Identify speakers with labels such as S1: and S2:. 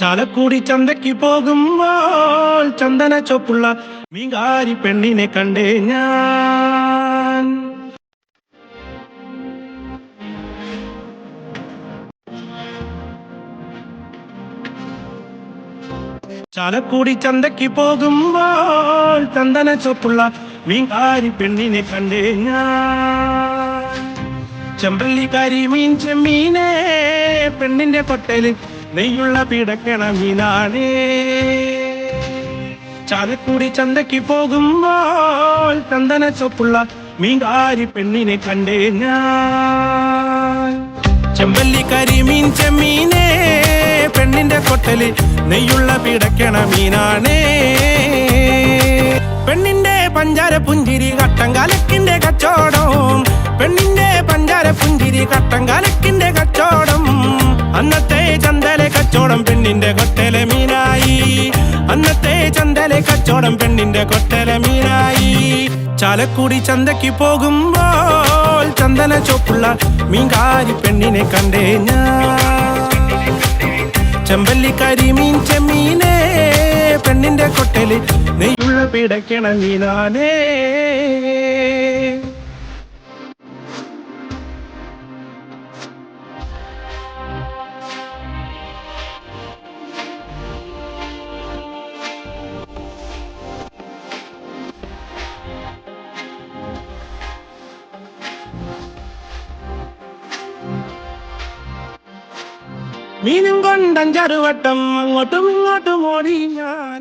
S1: ചാലക്കുടി ചന്തയ്ക്ക് പോകുമ്പോൾ ചന്ദന ചൊപ്പുള്ള മീങ്കാരി പെണ്ണിനെ കണ്ടേ ഞാൻ. ചാലക്കൂടി ചന്തയ്ക്ക് പോകുമ്പോൾ ചന്ദന ചൊപ്പുള്ള മീങ്കാരി പെണ്ണിനെ കണ്ടേ ഞാൻ. ചെമ്പല്ലിക്കാരി മീൻ ചെമ്മീനെ പെണ്ണിന്റെ കൊട്ടയിൽ നെയ്യുള്ള പിടക്കണ മീനാണേ. ചാലക്കൂടി ചന്തയ്ക്ക് പോകുമ്പോൾ ചന്ദന ചൊപ്പുള്ള മീൻകാരി പെണ്ണിനെ കണ്ടേ ഞാൻ. ചെമ്പല്ലിക്കാരി മീൻ ചെമ്മീനെ പെണ്ണിന്റെ കൊട്ടൽ നെയ്യുള്ള പിടക്കണ മീനാണേ. പെണ്ണിന്റെ പഞ്ചാര പുഞ്ചിരി കട്ടങ്കാലക്കിന്റെ കച്ചോടം പെണ്ണിന്റെ പഞ്ചാര കട്ടങ്കാലക്കിന്റെ കച്ചോടം. അന്നത്തെ ചന്തലെ കച്ചോടം പെണ്ണിന്റെ കൊട്ടലെ മീനായി. അന്നത്തെ ചന്തലെ കച്ചോടം പെണ്ണിന്റെ കൊട്ടലെ മീനായി. ചാലക്കുടി ചന്തയ്ക്ക് പോകുമ്പോൾ ചന്ദന ചോപ്പുള്ള മീൻകാരി പെണ്ണിനെ കണ്ടേ ഞാൻ. ചെമ്പല്ലിക്കാരി മീൻ ചെമ്മീനെ പെണ്ണിന്റെ കൊട്ടൽ നെയ്യുള്ള പിടയ്ക്കണ മീനാനേ. മീനും കൊണ്ടഞ്ചറുവട്ടം അങ്ങോട്ടും ഇങ്ങോട്ടും ഓടി ഞാൻ.